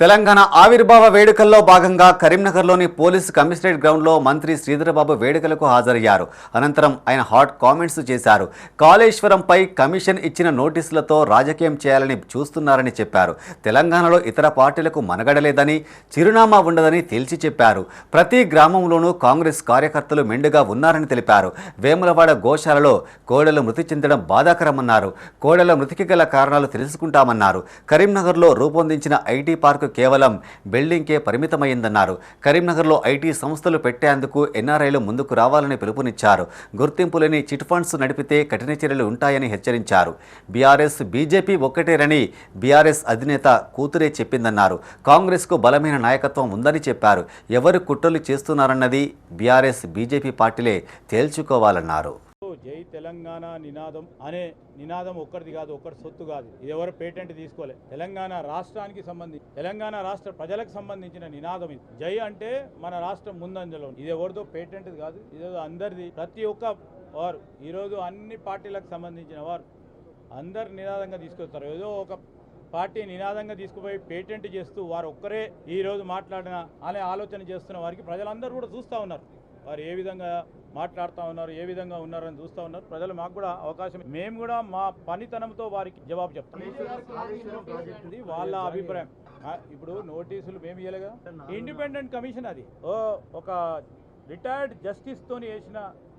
తెలంగాణ ఆవిర్భావ వేడుకల్లో భాగంగా కరీంనగర్లోని పోలీస్ కమిషనరేట్ గ్రౌండ్లో మంత్రి శ్రీధరబాబు వేడుకలకు హాజరయ్యారు. అనంతరం ఆయన హాట్ కామెంట్స్ చేశారు. కాళేశ్వరంపై కమిషన్ ఇచ్చిన నోటీసులతో రాజకీయం చేయాలని చూస్తున్నారని చెప్పారు. తెలంగాణలో ఇతర పార్టీలకు మనగడలేదని చిరునామా ఉండదని తేల్చి చెప్పారు. ప్రతి గ్రామంలోనూ కాంగ్రెస్ కార్యకర్తలు మెండుగా ఉన్నారని తెలిపారు. వేములవాడ గోశాలలో కోడలు మృతి చెందడం బాధాకరమన్నారు. కోడెల మృతికి గల కారణాలు తెలుసుకుంటామన్నారు. కరీంనగర్లో రూపొందించిన ఐటీ పార్కు కేవలం బిల్డింగ్కే పరిమితమైందన్నారు. కరీంనగర్లో ఐటీ సంస్థలు పెట్టేందుకు ఎన్ఆర్ఐలు ముందుకు రావాలని పిలుపునిచ్చారు. గుర్తింపు లేని చిట్ ఫండ్స్ నడిపితే కఠిన చర్యలు ఉంటాయని హెచ్చరించారు. బీఆర్ఎస్ బీజేపీ ఒక్కటేరని బీఆర్ఎస్ అధినేత కూతురే చెప్పిందన్నారు. కాంగ్రెస్కు బలమైన నాయకత్వం ఉందని చెప్పారు. ఎవరు కుట్రలు చేస్తున్నారన్నది బీఆర్ఎస్ బీజేపీ పార్టీలే తేల్చుకోవాలన్నారు. జై తెలంగాణ నినాదం అనే నినాదం ఒక్కరిది కాదు ఒక్కరి సొత్తు కాదు. ఇది ఎవరు పేటెంట్ తీసుకోలే. తెలంగాణ రాష్ట్రానికి సంబంధించి తెలంగాణ రాష్ట్ర ప్రజలకు సంబంధించిన నినాదం ఇది. జై అంటే మన రాష్ట్రం ముందంజలో ఇది ఎవరిదో పేటెంట్ కాదు ఇదేదో అందరిది. ప్రతి ఒక్క వారు ఈరోజు అన్ని పార్టీలకు సంబంధించిన వారు అందరు నినాదంగా తీసుకొస్తారు. ఏదో ఒక పార్టీ నినాదంగా తీసుకుపోయి పేటెంట్ చేస్తూ వారు ఒక్కరే ఈ రోజు మాట్లాడిన అనే ఆలోచన చేస్తున్న వారికి ప్రజలందరూ కూడా చూస్తూ ఉన్నారు. వారు ఏ విధంగా మాట్లాడుతూ ఉన్నారు ఏ విధంగా ఉన్నారని చూస్తూ ఉన్నారు. ప్రజలు మాకు కూడా అవకాశం మేము కూడా మా పనితనంతో వారికి జవాబు చెప్తాం. వాళ్ళ అభిప్రాయం. ఇప్పుడు నోటీసులు మేము ఇవ్వలేగా ఇండిపెండెంట్ కమిషన్ అది. ఓ ఒక రిటైర్డ్ జస్టిస్ తోని వేసిన